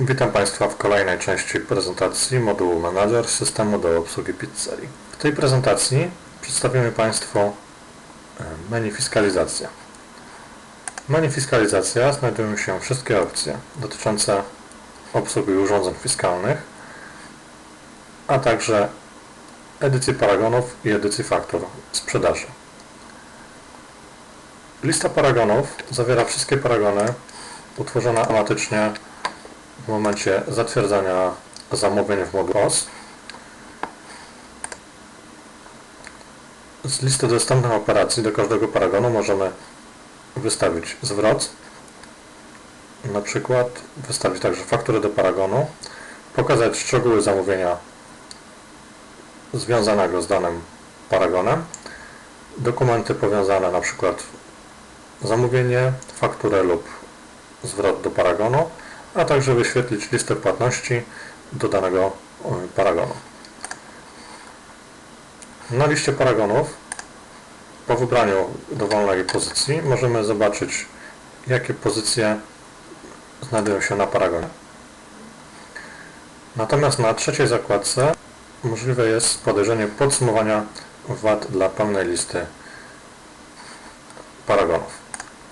Witam Państwa w kolejnej części prezentacji modułu Manager systemu do obsługi pizzerii. W tej prezentacji przedstawimy Państwu e, menu fiskalizacja. W menu fiskalizacja znajdują się wszystkie opcje dotyczące obsługi urządzeń fiskalnych, a także edycji paragonów i edycji faktur sprzedaży. Lista paragonów zawiera wszystkie paragony utworzone automatycznie w momencie zatwierdzania zamówień w modulu OS. Z listy dostępnych operacji do każdego paragonu możemy wystawić zwrot, na przykład wystawić także fakturę do paragonu, pokazać szczegóły zamówienia związanego z danym paragonem, dokumenty powiązane na przykład zamówienie, fakturę lub zwrot do paragonu, a także wyświetlić listę płatności do danego e, paragonu. Na liście paragonów po wybraniu dowolnej pozycji możemy zobaczyć jakie pozycje znajdują się na paragonie. Natomiast na trzeciej zakładce możliwe jest podejrzenie podsumowania VAT dla pełnej listy paragonów.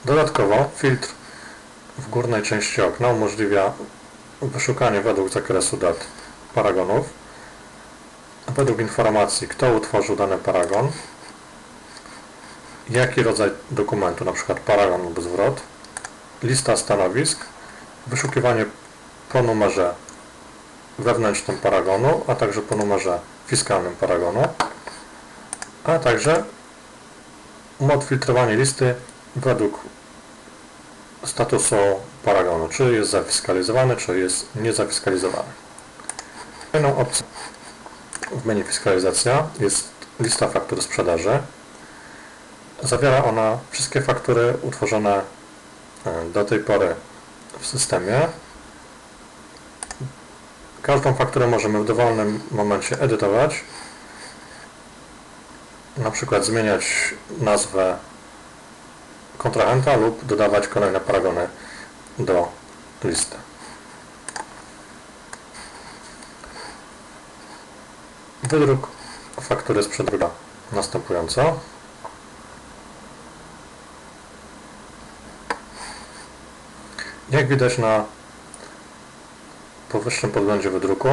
Dodatkowo filtr w górnej części okna umożliwia wyszukanie według zakresu dat paragonów, według informacji kto utworzył dany paragon, jaki rodzaj dokumentu, np. paragon lub zwrot, lista stanowisk, wyszukiwanie po numerze wewnętrznym paragonu, a także po numerze fiskalnym paragonu, a także odfiltrowanie listy według statusu paragonu, czy jest zafiskalizowany, czy jest niezafiskalizowany. Kolejną opcją w menu fiskalizacja jest lista faktur sprzedaży. Zawiera ona wszystkie faktury utworzone e, do tej pory w systemie. Każdą fakturę możemy w dowolnym momencie edytować, na przykład zmieniać nazwę kontrahenta lub dodawać kolejne paragony do listy. Wydruk faktury sprzedaży następująco. Jak widać na powyższym podglądzie wydruku